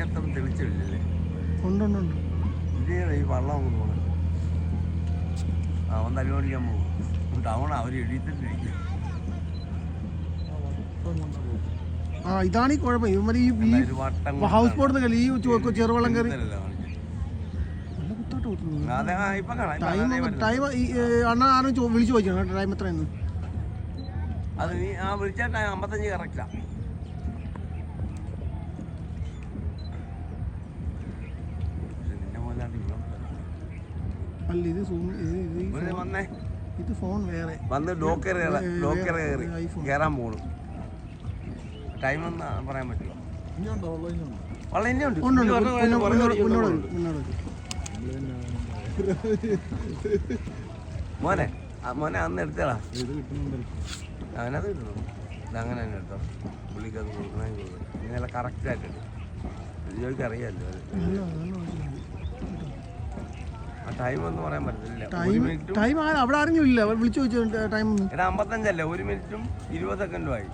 ഇതിന്റെ അത്ര തെളിച്ചില്ലല്ലേ ഉണ്ടുണ്ടുണ്ട് ഉണ്ട് ഉണ്ട്. ഈ വള്ളം അങ്ങ് അവൻ തലമടിക്കാൻ പോകും ടൗൺ അവർ എഴുതിട്ടിരിക്കും ആ ഇതാണ് ഈ കുഴപ്പം. ഇവന്മാർ ഈ ഹൗസ് ബോട്ടിൽ കളി ഈ ചെറുവെള്ളം കയറി? ടൈം അണ്ണ ആരും വിളിച്ചു ചോദിക്കണം ടൈം എത്രയെന്ന്. അത് നീ ആ വിളിച്ച ടൈം അമ്പത്തഞ്ച് കറക്റ്റാ അല്ല ഇത് സൂം ഇത് ഇത് വന്നേ. ഇത് ഫോൺ വേറെ. വന്ന് ലോക്കർ ലോക്കർ കയറി. കയറാൻ പോണു. ടൈം ഒന്ന് പറയാൻ പറ്റുമോ. മോനെ ആ മോനെ അന്ന് എടുത്തടാ. അവനത് കിട്ടണം ഇതങ്ങനെ തന്നെ എടുത്തോ. പുള്ളിക്ക് അത് കൊടുക്കണേ കൊടുക്കണം. ഇങ്ങനെ കറക്റ്റായിട്ട് ജോലിക്ക് അറിയാമല്ലോ അത് നല്ല- നല്ല മനസ്സിലായി. ആ ടൈം എന്ന് പറയാൻ പറ്റില്ല ടൈം അവിടെ അറിഞ്ഞില്ല വിളിച്ചു ചോദിച്ചു ടൈം എടാ അമ്പത്തഞ്ചല്ലേ? ഒരു മിനിറ്റും ഇരുപത് സെക്കൻഡും ആയി.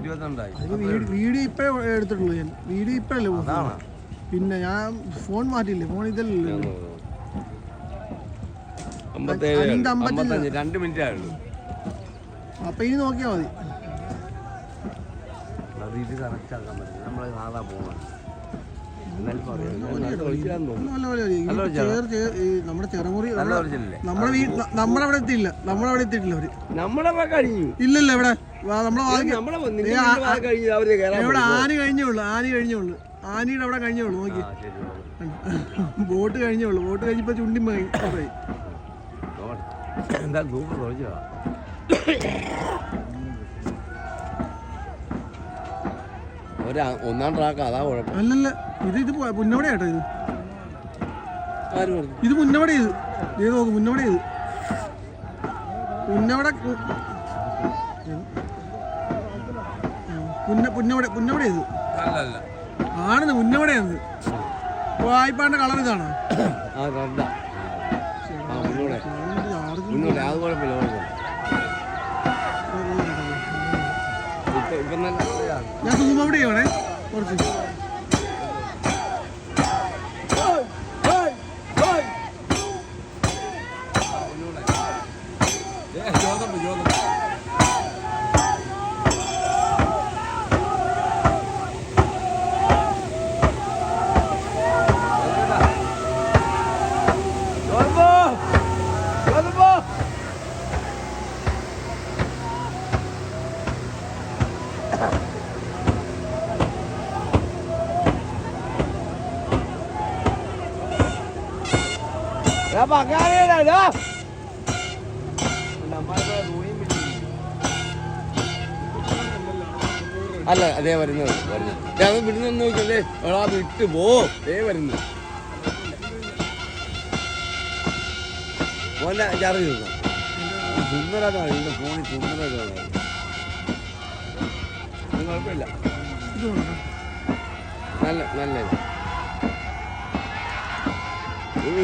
ഇരുപത്തിരണ്ടായി. വീഡിയോ വീഡിയോ ഇപ്പഴേ എടുത്തിട്ടുള്ളൂ ഞാൻ. വീഡിയോ ഇപ്പഴല്ലേ പിന്നെ ഞാൻ ഫോൺ മാറ്റിയില്ലേ? ഫോൺ ഇതല്ലേ രണ്ട് മിനിറ്റ് ആയുള്ളൂ. അപ്പൊ ഇനി നോക്കിയാ മതി. അത് ഇത് കറക്റ്റ് ആക്കാൻ പറ്റില്ല. നമ്മളെ സാധാ പോകണം നമ്മുടെ ചെറുമുറി നമ്മുടെ നമ്മുടെ അവിടെ എത്തിയില്ല. നമ്മുടെ അവിടെ എത്തിയിട്ടില്ല അവർ. നമ്മളെ കഴിഞ്ഞു. ഇല്ലല്ല ഇവിടെ. നമ്മളെ ഇവിടെ ആനി കഴിഞ്ഞേ ഉള്ളു ആനി ഉള്ളു. ആനിയുടെ അവിടെ കഴിഞ്ഞേ ഉള്ളു നോക്കി. ബോട്ട് കഴിഞ്ഞേ ഉള്ളു. ബോട്ട് കഴിഞ്ഞപ്പോ ചുണ്ടി പോയി. എന്താ ഒരു ഒന്നാം ട്രാക്ക് അതാ കുഴപ്പം. അല്ലല്ല ഇത് ഇത് മുന്നോടെ കേട്ടോ ഇത്. ആര് പറഞ്ഞു? ഇത് മുന്നോടെ ഇത്. ഇത് നോക്ക് മുന്നോടെ ഇത്. മുന്നോടെ പുന്ന പുന്നോടെ പുന്നവിടെ ഇത്. അല്ലല്ല. ആണെന്ന് മുന്നോടെയാണ് വായ്പാന്റെ കളർ ഇതാണോ? ആ റദ്ദാ ആ മുന്നോടെ. മുന്നോടെ അത് കുഴപ്പമില്ല. ഞാൻ സൂം അവിടെ ചെയ്യണേ കുറച്ച്. അല്ല അതേ വരുന്നു വരുന്നു ഞാൻ വിടുന്ന നോക്കല്ലേ എടാ വിട്ട് പോ. ദേ വരുന്നു മോന്റെ ചാർജ് ചെയ്തു. സുന്ദരാണ് ഫോണിൽ സുന്ദരാണ് കുഴപ്പമില്ല. നല്ല നല്ല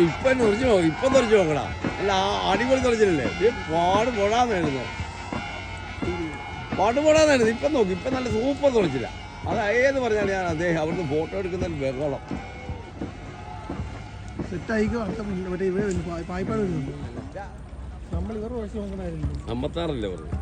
ഇപ്പൊ തുറച്ചു നോക്കും ഇപ്പൊ തുറച്ചു നോക്കടാ. അല്ല ആ അടിപൊളി തുറച്ചില്ലേ ഇത് പാട് പൊടാന്നായിരുന്നു. പാട്ട് പൊടാന്നായിരുന്നു. ഇപ്പം നോക്കി ഇപ്പം നല്ല സൂപ്പർ തുറച്ചില്ല അത് ഏത് പറഞ്ഞാലും ഞാൻ അദ്ദേഹം അവിടുന്ന് ഫോട്ടോ എടുക്കുന്ന ബഹളം. സെറ്റ് ആയിക്കോ അടുത്ത മുന്നേ- മറ്റേ ഇവിടെ വരുന്നു പാ- പായ്പാട് വരുന്നു. നമ്മൾ ഇവരുടെ വയസ്സ് നോക്കണമായിരുന്നു. അമ്പത്താറല്ലേ പറഞ്ഞു